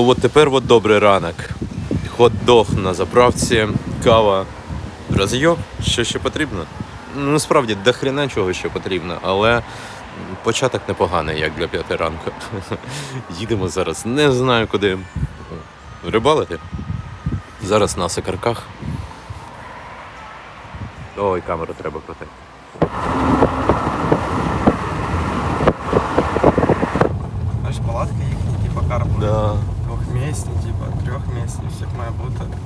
Ну от тепер от добрий ранок. Хот-дог на заправці, кава. Розйоб, що ще потрібно? Ну, насправді, до хрена чого ще потрібно, але початок непоганий, як для п'яти ранку. Їдемо зараз, не знаю куди. Рибалити. Зараз на сикарках. Ой, камеру треба крутити. Знаєш, палатка їхні, типа карпу. Да. Двохмісні, типа, трьохмісні, всіх має бути.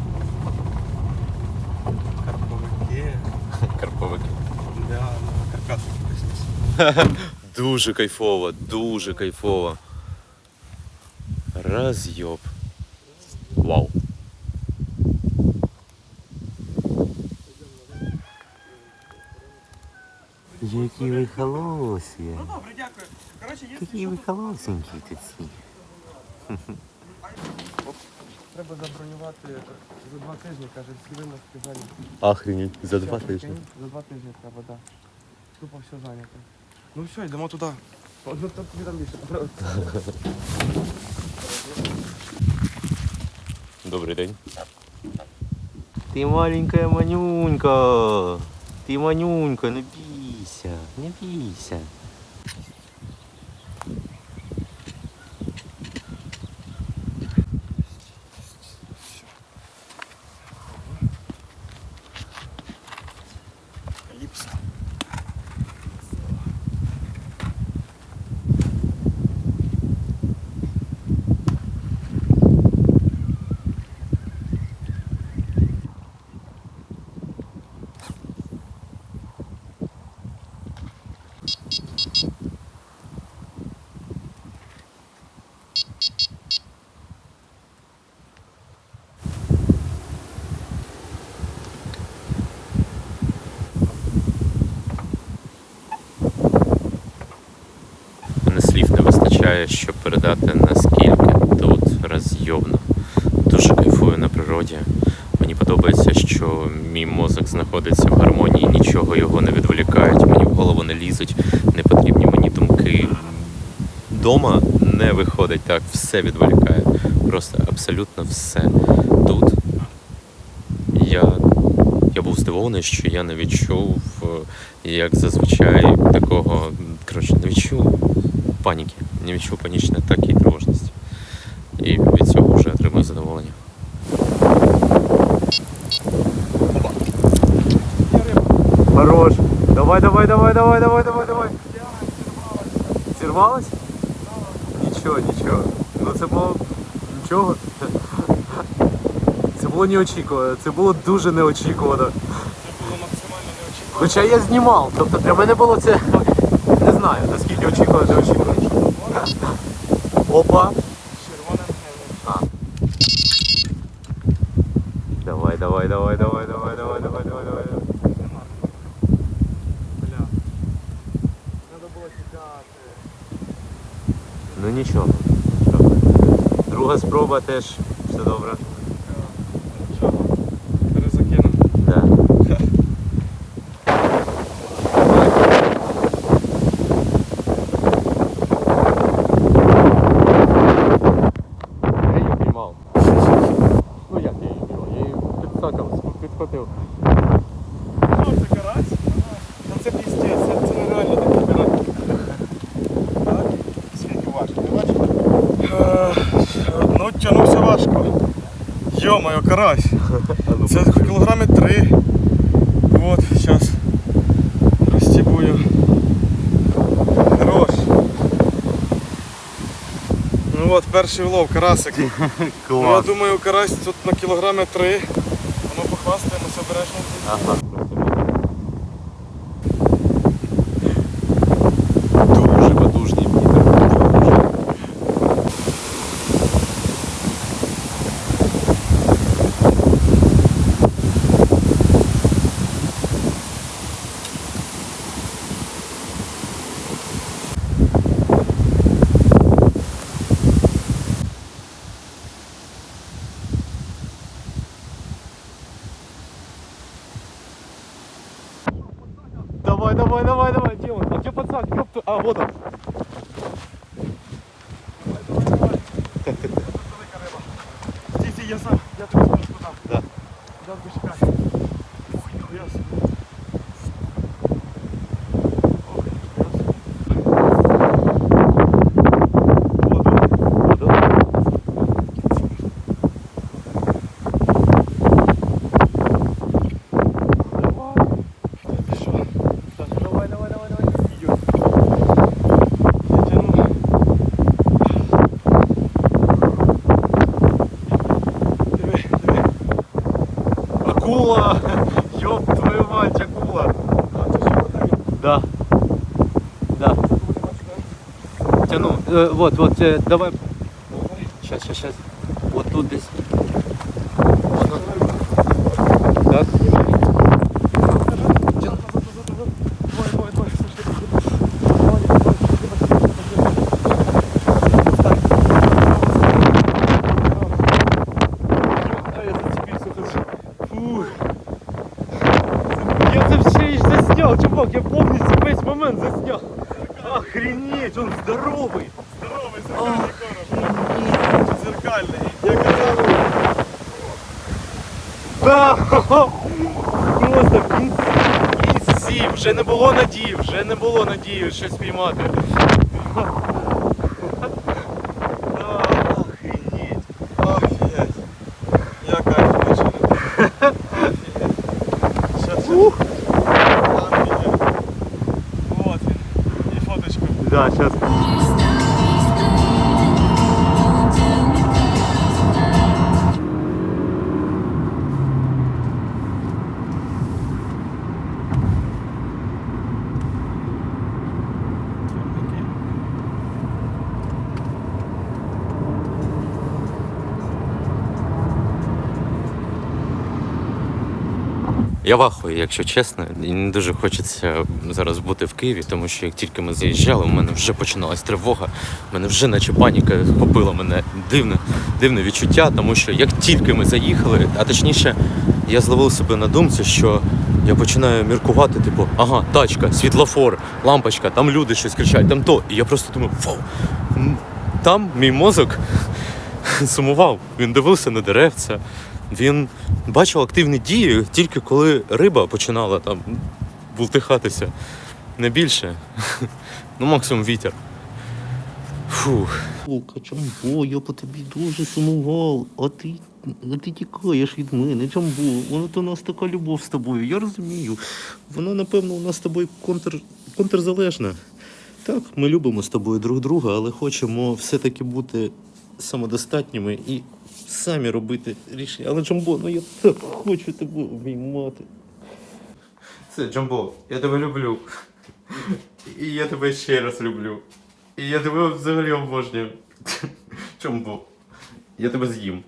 Карповики. Карповики. Да, на каркасах якось. Дуже кайфово, дуже кайфово. Разйоб. Вау. Які ви холосі. Ну добре, дякую. Коротше, є Які ви холосенькі тут всі. треба забронювати за два тижні, каже, всі вимозки зайняті. Охренеть, за два тижні. прикинь, За два тижні треба, так. Да. Тупо все зайнято. Ну все, йдемо туди. Ну то тобі там більше. Добрий день. Ти маленькая манюнька. Ти манюнька, не бійся, не бійся. Ліпс. Мене слів не вистачає, щоб передати наскільки тут розйобно. Дуже кайфую на природі. Мені подобається, що мій мозок знаходиться в гармонії, нічого його не відволікають, мені в голову не лізуть, не потрібні мені думки. Дома не виходить так, все відволікає. Просто абсолютно все. Тут я, я був здивований, що я не відчув, е, як зазвичай, такого, коротше, не відчув паніки, не відчув панічної атаки і тривожності. І від цього вже отримую задоволення. Хорош. Давай, давай, давай, давай, давай, давай, давай. Зірвалась? Нічого, нічого. Ну це було нічого. Це було неочікувано. Це було дуже неочікувано. Хоча я знімав, тобто для мене було це. Не знаю, наскільки очікувано, не очікувано. Опа. Червоне не Давай, давай, давай, давай, давай, давай, давай, давай, давай. Бля. Треба було сідати. Ну нічого. Друга спроба теж все добре. Нічого. Перезакинув. Да. Я її піймав. Ну як я її піймав? Я її підсакав, підхватив. Що це карась? Та це піздець, це, це нереально такий карась. Так? Скільки важко, не бачиш? Ну, тягнувся важко. Йо-моє, карась. Це кілограми три. От, зараз розстібую. Хорош. Ну от, перший влов, карасик. Ну, я думаю, карась тут на кілограми три. Воно похвастаємося обережно. Ага. Давай, давай, давай, давай, Дима. А где пацан? Ёпта. А, вот он. Вот, вот, е, давай. Щас, щас, щас. Вот тут десь. Воно. Так. Тяну. А я зацепився тут. Фух. Я це все ж засняв, чувак, я повністю весь момент засняв. Охренеть, он здоровий. Здоровий, зеркальний короб. Зеркальний. Я казав. Да. Просто він сів, вже не було надії, вже не було надії щось піймати. А, Охренеть. Я вахую, якщо чесно, і не дуже хочеться зараз бути в Києві, тому що як тільки ми заїжджали, у мене вже починалась тривога, у мене вже наче паніка хопила мене дивне, дивне відчуття, тому що як тільки ми заїхали, а точніше, я зловив себе на думці, що я починаю міркувати, типу, ага, тачка, світлофор, лампочка, там люди щось кричать, там то. І я просто думаю, вау, там мій мозок сумував. Він дивився на деревця. Він бачив активні дії тільки коли риба починала там бултихатися. Не більше. Ну, максимум вітер. Фух. Лука, Джамбо, я по тобі дуже сумував, а ти, а ти тікаєш від мене, Джамбо, воно то у нас така любов з тобою, я розумію. Воно, напевно, у нас з тобою контр, контрзалежна. Так, ми любимо з тобою друг друга, але хочемо все-таки бути самодостатніми і самі робити рішення. Але Джамбо, ну я так хочу тебе обіймати. Все, Джамбо, я тебе люблю. І я тебе ще раз люблю. І я тебе взагалі обожнюю. Джамбо, я тебе з'їм.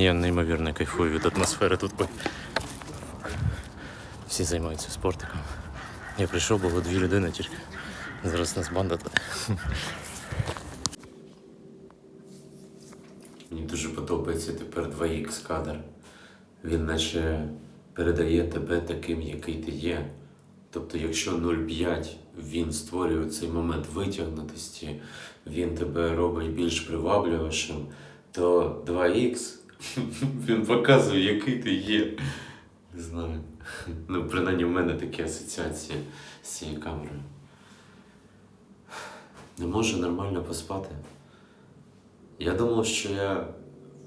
Я неймовірно кайфую від атмосфери тут. Всі займаються спортиком. Я прийшов, було дві людини тільки. Зараз нас банда. Мені дуже подобається тепер 2х кадр. Він наче передає тебе таким, який ти є. Тобто, якщо 0,5 він створює цей момент витягнутості, він тебе робить більш привабливішим, то 2х він показує, який ти є. Не знаю. Ну, принаймні, в мене такі асоціації з цією камерою. Не можу нормально поспати. Я думав, що я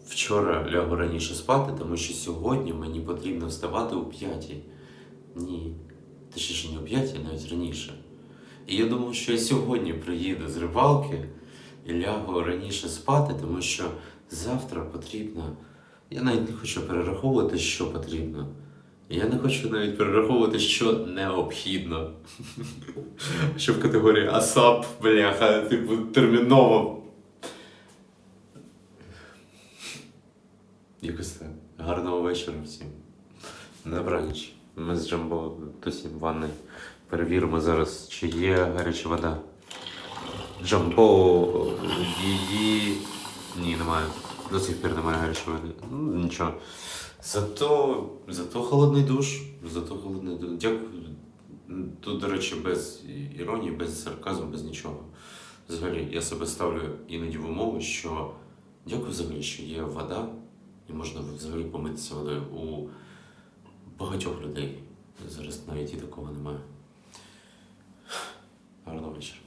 вчора лягу раніше спати, тому що сьогодні мені потрібно вставати о п'ятій. Ні. Точніше, не о п'ятій, навіть раніше. І я думав, що я сьогодні приїду з рибалки і лягу раніше спати, тому що завтра потрібно. Я навіть не хочу перераховувати, що потрібно. Я не хочу навіть перераховувати, що необхідно. Що в категорії АСАП, бляха, типу, терміново. Якось так. Гарного вечора всім. Добраніч. Ми з Джамбо досі в ванни. Перевіримо зараз, чи є гаряча вода. Джамбо її. Ні, немає. До сих пір немає гарячої води. Ну, нічого. Зато, зато холодний душ. Зато холодний душ. Дякую. Тут, до речі, без іронії, без сарказму, без нічого. Взагалі, я себе ставлю іноді в умови, що дякую взагалі, що є вода, і можна взагалі помитися водою у багатьох людей. Зараз навіть і такого немає. Гарного вечора.